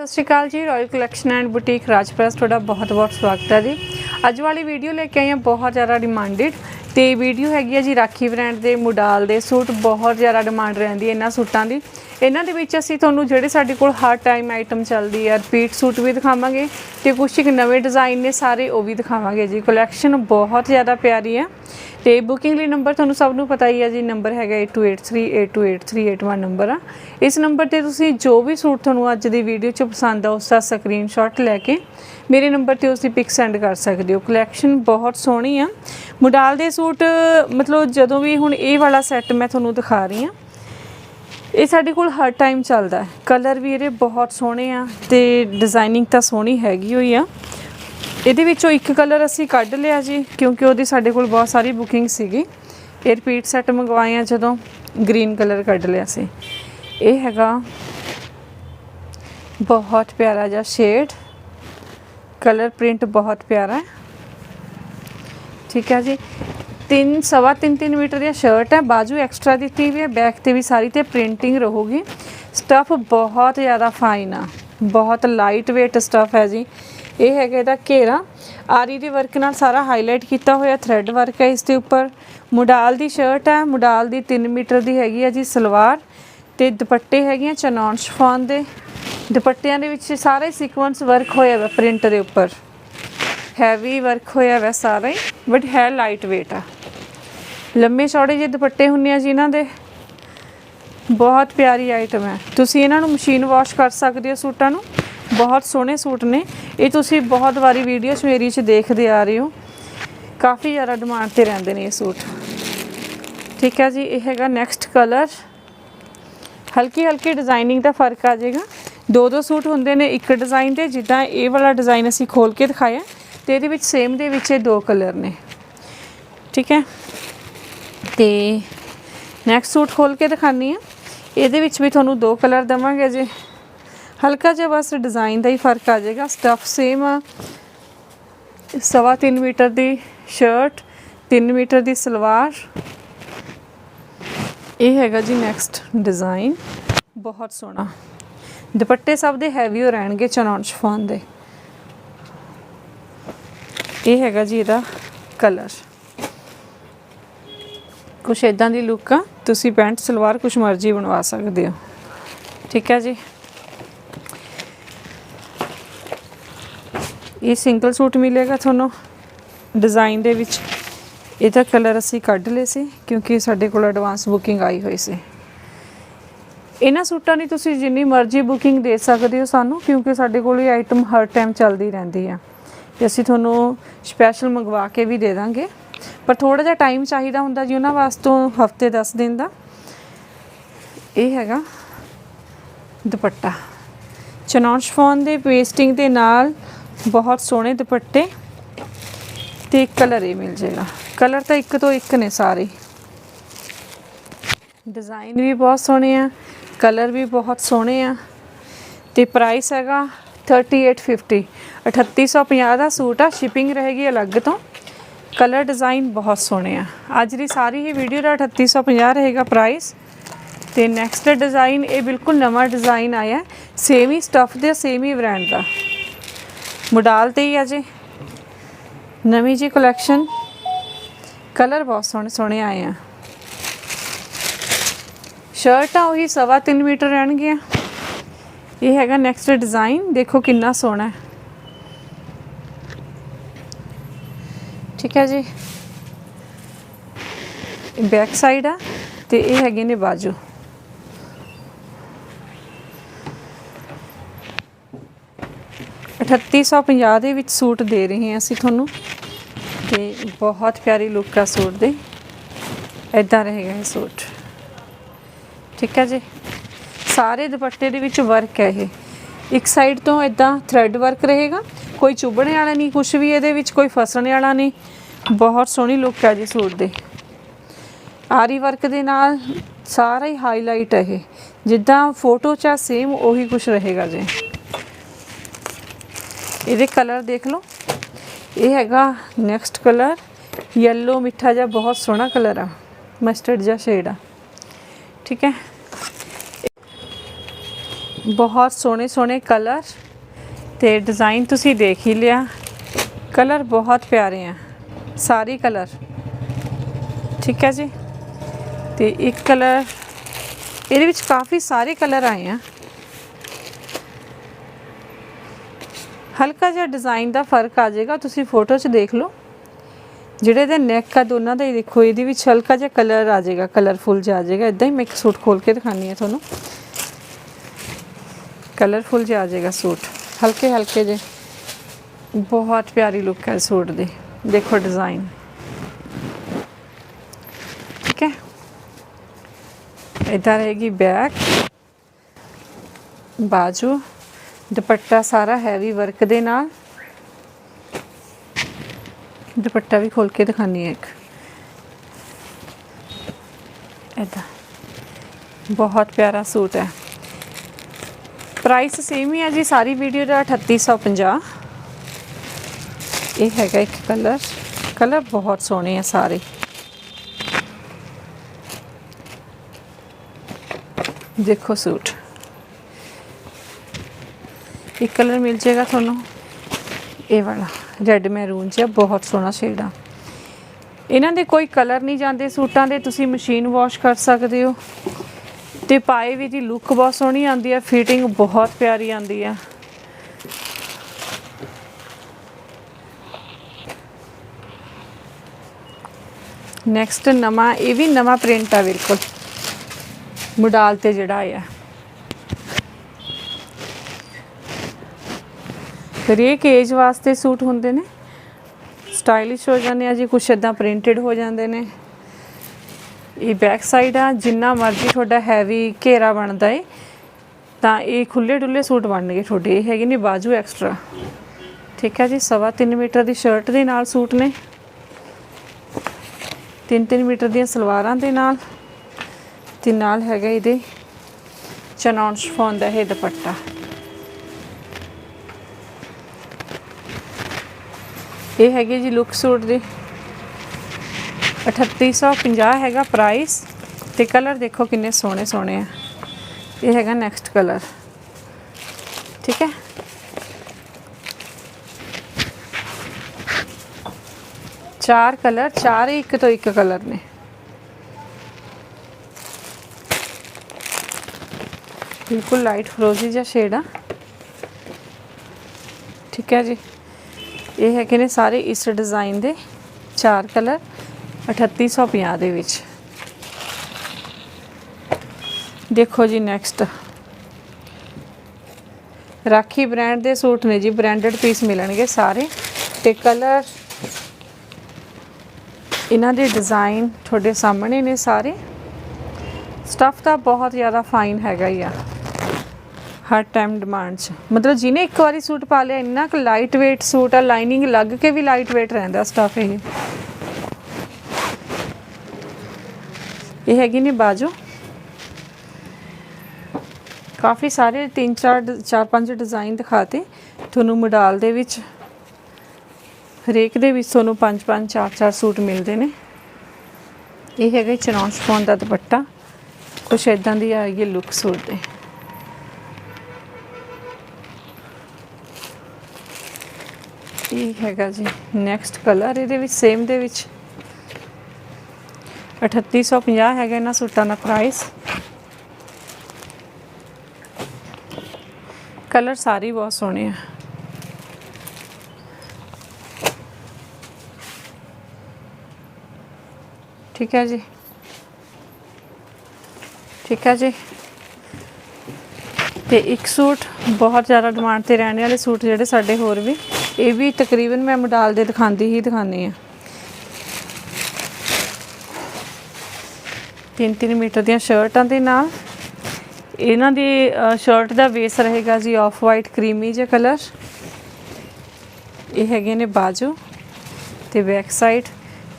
ਸਤਿ ਸ਼੍ਰੀ ਅਕਾਲ ਜੀ ਰਾਇਲ ਕਲੈਕਸ਼ਨ ਐਂਡ ਬੁਟੀਕ ਰਾਜਪ੍ਰੈਸ ਤੁਹਾਡਾ ਬਹੁਤ-ਬਹੁਤ ਸਵਾਗਤ ਹੈ ਜੀ। ਅੱਜ ਵਾਲੀ ਵੀਡੀਓ ਲੈ ਕੇ ਆਏ ਹਾਂ ਬਹੁਤ ਜ਼ਿਆਦਾ ਡਿਮਾਂਡਡ ਤੇ ਵੀਡੀਓ ਹੈਗੀ ਹੈ ਜੀ ਰਾਖੀ ਬ੍ਰਾਂਡ ਦੇ, ਮੁਡਾਲ ਦੇ, ਸੂਟ ਬਹੁਤ ਜ਼ਿਆਦਾ ਡਿਮਾਂਡ ਰਹਿੰਦੀ ਹੈ ਇਹਨਾਂ ਸੂਟਾਂ ਦੀ। ਇਹਨਾਂ ਦੇ ਵਿੱਚ ਅਸੀਂ ਤੁਹਾਨੂੰ ਜਿਹੜੇ ਸਾਡੇ ਕੋਲ ਹਰ ਟਾਈਮ ਆਈਟਮ ਚੱਲਦੀ ਆ ਰਿਪੀਟ ਸੂਟ ਵੀ ਦਿਖਾਵਾਂਗੇ ਤੇ ਕੁਝ ਇੱਕ ਨਵੇਂ ਡਿਜ਼ਾਈਨ ਨੇ ਸਾਰੇ ਉਹ ਵੀ ਦਿਖਾਵਾਂਗੇ ਜੀ। ਕਲੈਕਸ਼ਨ ਬਹੁਤ ਜ਼ਿਆਦਾ ਪਿਆਰੀ ਆ। ਤੇ ਬੁਕਿੰਗ ਲਈ ਨੰਬਰ ਤੁਹਾਨੂੰ ਸਭ ਨੂੰ ਪਤਾ ਹੀ ਆ ਜੀ ਨੰਬਰ ਹੈਗਾ 8283828381 ਨੰਬਰ ਆ। ਇਸ ਨੰਬਰ ਤੇ ਤੁਸੀਂ ਜੋ ਵੀ ਸੂਟ ਤੁਹਾਨੂੰ ਅੱਜ ਦੀ ਵੀਡੀਓ 'ਚ ਪਸੰਦ ਆ ਉਸ ਦਾ ਸਕਰੀਨਸ਼ਾਟ ਲੈ ਕੇ ਮੇਰੇ ਨੰਬਰ ਤੇ ਉਸ ਦੀ ਪਿਕ ਸੈਂਡ ਕਰ ਸਕਦੇ ਹੋ। ਕਲੈਕਸ਼ਨ ਬਹੁਤ ਸੋਹਣੀ ਆ। ਮੁਡਾਲ ਦੇ ਸੂਟ, ਮਤਲਬ ਜਦੋਂ ਵੀ ਹੁਣ ਇਹ ਵਾਲਾ ਸੈੱਟ ਮੈਂ ਤੁਹਾਨੂੰ ਦਿਖਾ ਰਹੀ ਹਾਂ ਇਹ ਸਾਡੇ ਕੋਲ ਹਰ ਟਾਈਮ ਚੱਲਦਾ ਹੈ। ਕਲਰ ਵੀ ਇਹਦੇ ਬਹੁਤ ਸੋਹਣੇ ਆ ਤੇ ਡਿਜ਼ਾਈਨਿੰਗ ਤਾਂ ਸੋਹਣੀ ਹੈਗੀ ਹੋਈ ਆ। ਇਹਦੇ ਵਿੱਚੋਂ ਇੱਕ ਕਲਰ ਅਸੀਂ ਕੱਢ ਲਿਆ ਜੀ, ਕਿਉਂਕਿ ਉਹਦੀ ਸਾਡੇ ਕੋਲ ਬਹੁਤ ਸਾਰੀ ਬੁਕਿੰਗ ਸੀਗੀ। ਇਹ ਰਿਪੀਟ ਸੈੱਟ ਮੰਗਵਾਏ ਆ ਜਦੋਂ ਗ੍ਰੀਨ ਕਲਰ ਕੱਢ ਲਿਆ ਸੀ। ਇਹ ਹੈਗਾ ਬਹੁਤ ਪਿਆਰਾ ਜਿਹਾ ਸ਼ੇਡ ਕਲਰ ਪ੍ਰਿੰਟ ਬਹੁਤ ਪਿਆਰਾ ਹੈ। ਠੀਕ ਹੈ ਜੀ। ਤਿੰਨ, ਸਵਾ ਤਿੰਨ ਤਿੰਨ ਮੀਟਰ ਦੀ ਸ਼ਰਟ ਹੈ ਬਾਜੂ ਐਕਸਟਰਾ ਦਿੱਤੀ ਹੋਈ ਹੈ ਬੈਕ ਤੇ ਵੀ ਸਾਰੀ ਤੇ ਪ੍ਰਿੰਟਿੰਗ ਰਹੂਗੀ। ਸਟਫ ਬਹੁਤ ਜ਼ਿਆਦਾ ਫਾਈਨ ਆ। ਬਹੁਤ ਲਾਈਟ weight ਸਟਫ ਹੈ ਜੀ। ਇਹ ਹੈਗਾ ਇਹਦਾ ਘੇਰਾ। ਆਰੀ ਦੇ ਵਰਕ ਨਾਲ ਸਾਰਾ ਹਾਈਲਾਈਟ ਕੀਤਾ ਹੋਇਆ ਥ੍ਰੈਡ ਵਰਕ ਹੈ ਇਸ ਦੇ ਉੱਪਰ। ਮੁਡਾਲ ਦੀ ਸ਼ਰਟ ਹੈ, ਮੁਡਾਲ ਦੀ 3 ਮੀਟਰ ਦੀ ਹੈਗੀ ਹੈ ਜੀ ਸਲਵਾਰ। ਤੇ ਦੁਪੱਟੇ ਹੈਗੀਆਂ ਚਨੌਨ ਸ਼ਫਾਨ ਦੇ। ਦੁਪੱਟਿਆਂ ਦੇ ਵਿੱਚ ਸਾਰੇ ਸੀਕੁਐਂਸ ਵਰਕ ਹੋਇਆ ਹੈ ਪ੍ਰਿੰਟ ਦੇ ਉੱਪਰ। ਹੈਵੀ ਵਰਕ ਹੋਇਆ ਵੈ ਸਾਰਾ ਹੀ ਬਟ ਹੈ ਲਾਈਟ weight ਆ। ਲੰਮੇ ਚੌੜੇ ਜਿਹੇ ਦੁਪੱਟੇ ਹੁੰਨੇ ਆ ਜੀ ਇਹਨਾਂ ਦੇ। ਬਹੁਤ ਪਿਆਰੀ ਆਈਟਮ ਹੈ। ਤੁਸੀਂ ਇਹਨਾਂ ਨੂੰ ਮਸ਼ੀਨ ਵਾਸ਼ ਕਰ ਸਕਦੇ ਹੋ ਸੂਟਾਂ ਨੂੰ। ਬਹੁਤ ਸੋਹਣੇ ਸੂਟ ਨੇ। ਇਹ ਤੁਸੀਂ ਬਹੁਤ ਵਾਰੀ ਵੀਡੀਓਜ਼ ਮੇਰੀ ਚ ਦੇਖਦੇ ਆ ਰਹੇ ਹੋ। ਕਾਫੀ ਜ਼ਿਆਦਾ ਡਿਮਾਂਡ ਤੇ ਰਹਿੰਦੇ ਨੇ ਇਹ ਸੂਟ। ਠੀਕ ਹੈ ਜੀ, ਇਹ ਹੈਗਾ ਨੈਕਸਟ ਕਲਰ ਹਲਕੀ ਹਲਕੀ ਡਿਜ਼ਾਈਨਿੰਗ ਦਾ ਫ਼ਰਕ ਆ ਜਾਏਗਾ। ਦੋ ਦੋ ਸੂਟ ਹੁੰਦੇ ਨੇ, ਇੱਕ ਡਿਜ਼ਾਈਨ ਦੇ ਜਿੱਦਾਂ ਇਹ ਵਾਲਾ ਡਿਜ਼ਾਈਨ ਅਸੀਂ ਖੋਲ ਕੇ ਦਿਖਾਇਆ। ਤੇ ਇਹਦੇ ਵਿੱਚ ਸੇਮ ਦੇ ਵਿੱਚ ਇਹ ਦੋ ਕਲਰ ਨੇ। ਠੀਕ ਹੈ। ਤੇ ਨੈਕਸਟ ਸੂਟ ਖੋਲ ਕੇ ਦਿਖਾਨੀ ਆ ਇਹਦੇ ਵਿੱਚ ਵੀ ਤੁਹਾਨੂੰ ਦੋ ਕਲਰ ਦਵਾਂਗੇ ਜੇ ਹਲਕਾ ਜਿਹਾ ਬਸ ਡਿਜ਼ਾਈਨ ਦਾ ਹੀ ਫ਼ਰਕ ਆ ਜਾਏਗਾ। ਸਟਫ ਸੇਮ ਆ। ਸਵਾ 3 ਮੀਟਰ ਦੀ ਸ਼ਰਟ 3 ਮੀਟਰ ਦੀ ਸਲਵਾਰ। ਇਹ ਹੈਗਾ ਜੀ ਨੈਕਸਟ ਡਿਜ਼ਾਈਨ ਬਹੁਤ ਸੋਹਣਾ। ਦੁਪੱਟੇ ਸਭ ਦੇ ਹੈਵੀ ਹੋ ਰਹਿਣਗੇ ਚਨੌਨ ਸ਼ਫਾਨ ਦੇ। ਇਹ ਹੈਗਾ ਜੀ ਇਹਦਾ ਕਲਰ ਕੁਛ ਇਦਾਂ ਦੀ ਲੁੱਕ ਆ, ਤੁਸੀਂ ਪੈਂਟ, ਸਲਵਾਰ ਕੁਛ ਮਰਜ਼ੀ ਬਣਵਾ ਸਕਦੇ ਹੋ। ਠੀਕ ਹੈ ਜੀ? ਇਹ ਸਿੰਗਲ ਸੂਟ ਮਿਲੇਗਾ ਤੁਹਾਨੂੰ ਡਿਜ਼ਾਈਨ ਦੇ ਵਿੱਚ। ਇਹਦਾ ਕਲਰ ਅਸੀਂ ਕੱਢ ਲਏ ਸੀ, ਕਿਉਂਕਿ ਸਾਡੇ ਕੋਲ ਐਡਵਾਂਸ ਬੁਕਿੰਗ ਆਈ ਹੋਈ ਸੀ। ਇਹਨਾਂ ਸੂਟਾਂ ਦੀ ਤੁਸੀਂ ਜਿੰਨੀ ਮਰਜ਼ੀ ਬੁਕਿੰਗ ਦੇ ਸਕਦੇ ਹੋ ਸਾਨੂੰ, ਕਿਉਂਕਿ ਸਾਡੇ ਕੋਲ ਇਹ ਆਈਟਮ ਹਰ ਟਾਈਮ ਚੱਲਦੀ ਰਹਿੰਦੀ ਆ। ਤੇ ਅਸੀਂ ਤੁਹਾਨੂੰ ਸਪੈਸ਼ਲ ਮੰਗਵਾ ਕੇ ਵੀ ਦੇ ਦਾਂਗੇ। ਪਰ ਥੋੜਾ ਜਿਹਾ ਟਾਈਮ ਚਾਹੀਦਾ ਹੁੰਦਾ ਜੀ ਉਹਨਾਂ ਵਾਸਤੇ, ਹਫ਼ਤੇ 10 ਦਿਨ ਦਾ। ਇਹ ਹੈਗਾ ਦੁਪੱਟਾ। ਚਨੌਨ ਸ਼ਫੋਨ ਦੇ ਪੇਸਟਿੰਗ ਦੇ ਨਾਲ ਬਹੁਤ ਸੋਹਣੇ ਦੁਪੱਟੇ ਤੇ ਕਲਰ ਇਹ ਮਿਲ ਜਾਏਗਾ। ਕਲਰ ਤਾਂ ਇੱਕ ਤੋਂ ਇੱਕ ਨੇ ਸਾਰੇ। ਡਿਜ਼ਾਈਨ ਵੀ ਬਹੁਤ ਸੋਹਣੇ ਆ ਕਲਰ ਵੀ ਬਹੁਤ ਸੋਹਣੇ ਆ ਤੇ ਪ੍ਰਾਈਸ ਹੈਗਾ 3850 3850 ਦਾ ਸੂਟ ਆ ਸ਼ਿਪਿੰਗ ਰਹੇਗੀ ਅਲੱਗ ਤੋਂ। ਕਲਰ ਡਿਜ਼ਾਈਨ ਬਹੁਤ ਸੋਹਣੇ ਆ। ਅੱਜ ਦੀ ਸਾਰੀ ਹੀ ਵੀਡੀਓ ਦਾ 3850 ਰਹੇਗਾ ਪ੍ਰਾਈਸ ਤੇ ਨੈਕਸਟ ਡਿਜ਼ਾਈਨ ਇਹ ਬਿਲਕੁਲ ਨਵਾਂ ਡਿਜ਼ਾਈਨ ਆਇਆ। ਸੇਮ ਹੀ ਸਟਫ ਦੇ ਸੇਮ ਹੀ ਬ੍ਰਾਂਡ ਦਾ। ਮੁਡਾਲ ਤੇ ਹੀ ਆ ਜੀ। ਨਵੀਂ ਜੀ ਕਲੈਕਸ਼ਨ ਕਲਰ ਬਹੁਤ ਸੋਹਣੇ ਸੋਹਣੇ ਆਏ ਆ। ਸ਼ਰਟਾਂ ਉਹੀ ਸਵਾ 3 ਮੀਟਰ ਰਹਿਣਗੀਆਂ। ਇਹ ਹੈਗਾ ਨੈਕਸਟ ਡਿਜ਼ਾਈਨ ਦੇਖੋ ਕਿੰਨਾ ਸੋਹਣਾ ਹੈ। ਠੀਕ ਹੈ ਜੀ। ਬੈਕ ਸਾਈਡ ਆ ਤੇ ਇਹ ਹੈਗੇ ਨੇ ਬਾਜੂ। ਅਠੱਤੀ ਸੌ ਪੰਜਾਹ ਦੇ ਵਿੱਚ ਸੂਟ ਦੇ ਰਹੇ ਹਾਂ ਅਸੀਂ ਤੁਹਾਨੂੰ। ਤੇ ਬਹੁਤ ਪਿਆਰੀ ਲੁੱਕ ਆ ਸੂਟ ਦੇ। ਇਦਾਂ ਰਹੇਗਾ ਇਹ ਸੂਟ। ਠੀਕ ਹੈ ਜੀ। ਸਾਰੇ ਦੁਪੱਟੇ ਦੇ ਵਿੱਚ ਵਰਕ ਹੈ ਇਹ। ਇੱਕ ਸਾਈਡ ਤੋਂ ਇਦਾਂ ਥ੍ਰੈਡ ਵਰਕ ਰਹੇਗਾ। ਕੋਈ ਚੁੱਭਣੇ ਵਾਲਾ ਨਹੀਂ ਕੁਝ ਵੀ ਇਹਦੇ ਵਿੱਚ ਕੋਈ ਫਸਣ ਵਾਲਾ ਨਹੀਂ। ਬਹੁਤ ਸੋਹਣੀ ਲੁੱਕ ਹੈ ਜੀ ਸੂਟ ਦੇ। ਆਰੀ ਵਰਕ ਦੇ ਨਾਲ ਸਾਰਾ ਹੀ ਹਾਈਲਾਈਟ ਹੈ ਇਹ। ਜਿੱਦਾਂ ਫੋਟੋ 'ਚ ਸੇਮ ਉਹੀ ਕੁਝ ਰਹੇਗਾ ਜੀ। ਇਹਦੇ ਕਲਰ ਦੇਖ ਲਓ। ਇਹ ਹੈਗਾ ਨੈਕਸਟ ਕਲਰ ਯੈਲੋ ਮਿੱਠਾ ਜਿਹਾ ਬਹੁਤ ਸੋਹਣਾ ਕਲਰ ਆ ਮਸਟਰਡ ਜਿਹਾ ਸ਼ੇਡ ਆ। ਠੀਕ ਹੈ? ਬਹੁਤ ਸੋਹਣੇ ਸੋਹਣੇ ਕਲਰ ਤੇ ਡਿਜ਼ਾਈਨ ਤੁਸੀਂ ਦੇਖ ਹੀ ਲਿਆ। ਕਲਰ ਬਹੁਤ ਪਿਆਰੇ ਆ। ਸਾਰੇ ਕਲਰ ਠੀਕ ਹੈ ਜੀ? ਤੇ ਇੱਕ ਕਲਰ ਇਹਦੇ ਵਿੱਚ ਕਾਫੀ ਸਾਰੇ ਕਲਰ ਆਏ ਆ। ਹਲਕਾ ਜਿਹਾ ਡਿਜ਼ਾਈਨ ਦਾ ਫ਼ਰਕ ਆ ਜਾਏਗਾ, ਤੁਸੀਂ ਫੋਟੋ 'ਚ ਦੇਖ ਲਓ। ਜਿਹੜੇ ਦੇ ਨੈਕ ਆ, ਦੋਨਾਂ ਦਾ ਹੀ ਦੇਖੋ, ਇਹਦੇ ਵਿੱਚ ਹਲਕਾ ਜਿਹਾ ਕਲਰ ਆ ਜਾਏਗਾ ਕਲਰਫੁਲ ਜਿਹਾ ਆ ਜਾਏਗਾ। ਇਦਾਂ ਹੀ ਮੈਂ ਇੱਕ ਸੂਟ ਖੋਲ ਕੇ ਦਿਖਾਨੀ ਹੈ ਤੁਹਾਨੂੰ। ਕਲਰਫੁਲ ਜਿਹਾ ਆ ਜਾਏਗਾ ਸੂਟ। ਹਲਕੇ ਹਲਕੇ ਜੇ। ਬਹੁਤ ਪਿਆਰੀ ਲੁੱਕ ਹੈ ਸੂਟ ਦੀ। ਦੇਖੋ ਡਿਜ਼ਾਈਨ ਠੀਕ ਹੈ? ਇਧਰ ਰਹੇਗੀ ਬੈਕ ਬਾਜੂ। ਦੁਪੱਟਾ ਸਾਰਾ ਹੈਵੀ ਵਰਕ ਦੇ ਨਾਲ। ਦੁਪੱਟਾ ਵੀ ਖੋਲ ਕੇ ਦਿਖਾਨੀ ਹੈ ਇੱਕ। ਇਦਾਂ ਬਹੁਤ ਪਿਆਰਾ ਸੂਟ ਹੈ। ਪ੍ਰਾਈਸ ਸੇਮ ਹੀ ਆ ਜੀ, ਸਾਰੀ ਵੀਡੀਓ ਦਾ 3850 ਇਹ ਹੈਗਾ ਇੱਕ ਕਲਰ ਕਲਰ ਬਹੁਤ ਸੋਹਣੇ ਆ ਸਾਰੇ। ਦੇਖੋ ਸੂਟ। ਇੱਕ ਕਲਰ ਮਿਲ ਜਾਏਗਾ ਤੁਹਾਨੂੰ। ਇਹ ਵਾਲਾ ਰੈੱਡ ਮੈਰੂਨ ਜਿਹਾ, ਬਹੁਤ ਸੋਹਣਾ ਸ਼ੇਡ ਆ। ਇਹਨਾਂ ਦੇ ਕੋਈ ਕਲਰ ਨਹੀਂ ਜਾਂਦੇ ਸੂਟਾਂ ਦੇ, ਤੁਸੀਂ ਮਸ਼ੀਨ ਵਾਸ਼ ਕਰ ਸਕਦੇ ਹੋ। ਤੇ ਪਾਏ ਵੀ ਦੀ ਲੁੱਕ ਬਹੁਤ ਸੋਹਣੀ ਆਉਂਦੀ ਹੈ ਫਿਟਿੰਗ ਬਹੁਤ ਪਿਆਰੀ ਆਉਂਦੀ ਹੈ। ਨੈਕਸਟ ਨਵਾਂ, ਇਹ ਵੀ ਨਵਾਂ ਪ੍ਰਿੰਟ ਆ ਬਿਲਕੁਲ। ਮੁਡਾਲ ਤੇ ਜਿਹੜਾ ਆਇਆ। ਹਰੇਕ ਏਜ ਵਾਸਤੇ ਸੂਟ ਹੁੰਦੇ ਨੇ। ਸਟਾਈਲਿਸ਼ ਹੋ ਜਾਂਦੇ ਆ ਜੀ, ਕੁਛ ਇਦਾਂ ਪ੍ਰਿੰਟਡ ਹੋ ਜਾਂਦੇ ਨੇ। ਇਹ ਬੈਕ ਸਾਈਡ ਆ, ਜਿੰਨਾ ਮਰਜ਼ੀ ਤੁਹਾਡਾ ਹੈਵੀ ਘੇਰਾ ਬਣਦਾ ਏ, ਤਾਂ ਇਹ ਖੁੱਲੇ ਡੁੱਲੇ ਸੂਟ ਬਣਨਗੇ ਤੁਹਾਡੇ, ਇਹ ਹੈਗੇ ਨੇ ਬਾਜੂ ਐਕਸਟਰਾ ਠੀਕ ਹੈ ਜੀ, ਸਵਾ ਤਿੰਨ ਮੀਟਰ ਦੀ ਸ਼ਰਟ ਦੇ ਨਾਲ ਸੂਟ ਨੇ। 3-3 ਮੀਟਰ ਦੀਆਂ ਸਲਵਾਰਾਂ ਦੇ ਨਾਲ, ਤੇ ਨਾਲ ਹੈਗਾ ਇਹਦੇ ਚਨੌਨ ਸ਼ਫੋਨ ਦਾ ਇਹ ਦੁਪੱਟਾ। ਇਹ ਹੈਗੇ ਜੀ ਲੁੱਕ ਸੂਟ ਦੇ। 3850 ਹੈਗਾ ਪ੍ਰਾਈਸ ਤੇ ਕਲਰ ਦੇਖੋ ਕਿੰਨੇ ਸੋਹਣੇ ਸੋਹਣੇ ਆ। ਇਹ ਹੈਗਾ ਨੈਕਸਟ ਕਲਰ ਠੀਕ ਹੈ? ਚਾਰ ਕਲਰ ਚਾਰ ਹੀ ਇੱਕ ਤੋਂ ਇੱਕ ਕਲਰ ਨੇ। ਬਿਲਕੁਲ ਲਾਈਟ ਫਰੋਜ਼ੀ ਜਿਹਾ ਸ਼ੇਡ ਆ। ਠੀਕ ਹੈ ਜੀ। ਇਹ ਹੈਗੇ ਨੇ ਸਾਰੇ ਇਸ ਡਿਜ਼ਾਈਨ ਦੇ ਚਾਰ ਕਲਰ 3850 ਦੇ ਵਿੱਚ। ਦੇਖੋ ਜੀ ਨੈਕਸਟ ਰਾਖੀ ਬ੍ਰਾਂਡ ਦੇ ਸੂਟ ਨੇ ਜੀ ਬ੍ਰਾਂਡਡ ਪੀਸ ਮਿਲਣਗੇ ਸਾਰੇ। ਤੇ ਕਲਰ ਇਹਨਾਂ ਦੇ ਡਿਜ਼ਾਈਨ ਤੁਹਾਡੇ ਸਾਹਮਣੇ ਨੇ ਸਾਰੇ। ਸਟਫ ਤਾਂ ਬਹੁਤ ਜ਼ਿਆਦਾ ਫਾਈਨ ਹੈਗਾ ਹੀ ਆ, ਹਰ ਟਾਈਮ ਡਿਮਾਂਡ 'ਚ। ਮਤਲਬ ਜਿਹਨੇ ਇੱਕ ਵਾਰੀ ਸੂਟ ਪਾ ਲਿਆ, ਇੰਨਾ ਕੁ ਲਾਈਟ weight ਸੂਟ ਆ ਲਾਈਨਿੰਗ ਲੱਗ ਕੇ ਵੀ ਲਾਈਟ weight ਰਹਿੰਦਾ ਸਟਫ ਇਹ। ਇਹ ਹੈਗੀ ਨੇ ਬਾਜੂ। ਕਾਫੀ ਸਾਰੇ ਤਿੰਨ ਚਾਰ ਡ- ਚਾਰ ਪੰਜ ਡਿਜ਼ਾਈਨ ਦਿਖਾਤੇ। ਤੁਹਾਨੂੰ ਮੋਡਲ ਦੇ ਵਿੱਚ, ਹਰੇਕ ਦੇ ਵਿੱਚ ਤੁਹਾਨੂੰ ਪੰਜ ਪੰਜ, ਚਾਰ ਚਾਰ ਸੂਟ ਮਿਲਦੇ ਨੇ। ਇਹ ਹੈਗਾ ਚਨੌਨ ਸ਼ਫੋਨ ਦਾ ਦੁਪੱਟਾ। ਕੁਛ ਇਦਾਂ ਦੀ ਆਏਗੀ ਲੁੱਕ ਸੂਟ ਦੇ। ਇਹ ਹੈਗਾ ਜੀ ਨੈਕਸਟ ਕਲਰ ਇਹਦੇ ਵਿੱਚ ਸੇਮ ਦੇ ਵਿੱਚ। 3850 ਹੈਗਾ ਇਹਨਾਂ ਸੂਟਾਂ ਦਾ ਪ੍ਰਾਈਸ ਕਲਰ ਸਾਰੇ ਬਹੁਤ ਸੋਹਣੇ ਆ। ਠੀਕ ਹੈ ਜੀ। ਠੀਕ ਹੈ ਜੀ। ਤੇ ਇੱਕ ਸੂਟ ਬਹੁਤ ਜ਼ਿਆਦਾ ਡਿਮਾਂਡ ਤੇ ਰਹਿਣ ਵਾਲੇ ਸੂਟ ਜਿਹੜੇ ਸਾਡੇ ਹੋਰ ਵੀ, ਇਹ ਵੀ ਤਕਰੀਬਨ ਮੈਂ ਮੋਡਲ ਦੇ ਦਿਖਾਉਂਦੀ ਹੀ ਦਿਖਾਉਂਦੀ ਆ ਤਿੰਨ ਤਿੰਨ ਮੀਟਰ ਦੀਆਂ ਸ਼ਰਟਾਂ ਦੇ ਨਾਲ। ਇਹਨਾਂ ਦੀ ਸ਼ਰਟ ਦਾ ਬੇਸ ਰਹੇਗਾ ਜੀ ਆਫ ਵਾਈਟ ਕਰੀਮੀ ਜਿਹਾ ਕਲਰ ਇਹ ਹੈਗੇ ਨੇ ਬਾਜੂ ਤੇ ਬੈਕ ਸਾਈਡ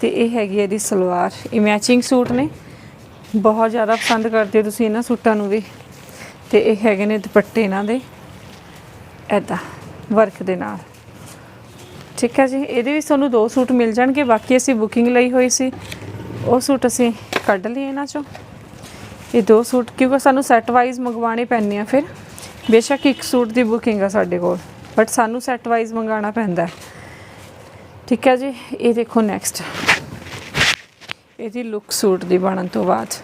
ਤੇ ਇਹ ਹੈਗੀ ਹੈ ਇਹਦੀ ਸਲਵਾਰ। ਇਹ ਮੈਚਿੰਗ ਸੂਟ ਨੇ। ਬਹੁਤ ਜ਼ਿਆਦਾ ਪਸੰਦ ਕਰਦੇ ਹੋ ਤੁਸੀਂ ਇਹਨਾਂ ਸੂਟਾਂ ਨੂੰ ਵੀ। ਤੇ ਇਹ ਹੈਗੇ ਨੇ ਦੁਪੱਟੇ ਇਹਨਾਂ ਦੇ ਐਦਾਂ ਵਰਕ ਦੇ ਨਾਲ। ਠੀਕ ਹੈ ਜੀ, ਇਹਦੇ ਵਿੱਚ ਤੁਹਾਨੂੰ ਦੋ ਸੂਟ ਮਿਲ ਜਾਣਗੇ। ਬਾਕੀ ਅਸੀਂ ਬੁਕਿੰਗ ਲਈ ਹੋਈ ਸੀ। ਉਹ ਸੂਟ ਅਸੀਂ ਕੱਢ ਲਈਏ ਇਹਨਾਂ ਚੋਂ। ਇਹ ਦੋ ਸੂਟ, ਕਿਉਂਕਿ ਸਾਨੂੰ ਸੈੱਟ ਵਾਈਜ਼ ਮੰਗਵਾਉਣੇ ਪੈਣੇ ਆ ਫਿਰ। ਬੇਸ਼ੱਕ ਇੱਕ ਸੂਟ ਦੀ ਬੁਕਿੰਗ ਆ ਸਾਡੇ ਕੋਲ ਬਟ ਸਾਨੂੰ ਸੈੱਟ ਵਾਈਜ਼ ਮੰਗਾਉਣਾ ਪੈਂਦਾ ਹੈ। ਠੀਕ ਹੈ ਜੀ, ਇਹ ਦੇਖੋ ਨੈਕਸਟ ਇਹਦੀ ਲੁੱਕ ਸੂਟ ਦੀ ਬਣਨ ਤੋਂ ਬਾਅਦ।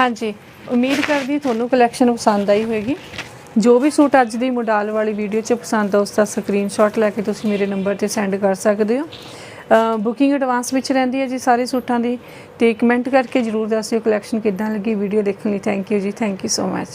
ਹਾਂਜੀ, ਉਮੀਦ ਕਰਦੀ ਤੁਹਾਨੂੰ ਕਲੈਕਸ਼ਨ ਪਸੰਦ ਆਈ ਹੋਵੇਗੀ ਜੋ ਵੀ ਸੂਟ ਅੱਜ ਦੀ ਮੋਡਲ ਵਾਲੀ ਵੀਡੀਓ 'ਚ ਪਸੰਦ ਆ ਉਸ ਦਾ ਸਕਰੀਨਸ਼ਾਟ ਲੈ ਕੇ ਤੁਸੀਂ ਮੇਰੇ ਨੰਬਰ ਤੇ ਸੈਂਡ ਕਰ ਸਕਦੇ ਹੋ। ਬੁਕਿੰਗ ਐਡਵਾਂਸ ਵਿੱਚ ਰਹਿੰਦੀ ਹੈ ਜੀ ਸਾਰੇ ਸੂਟਾਂ ਦੀ। ਤੇ ਕਮੈਂਟ ਕਰਕੇ ਜਰੂਰ ਦੱਸਿਓ ਕਲੈਕਸ਼ਨ ਕਿੱਦਾਂ ਲੱਗੀ ਵੀਡੀਓ ਦੇਖਣ ਲਈ। ਥੈਂਕ ਯੂ ਜੀ ਥੈਂਕ ਯੂ ਸੋ ਮੱਚ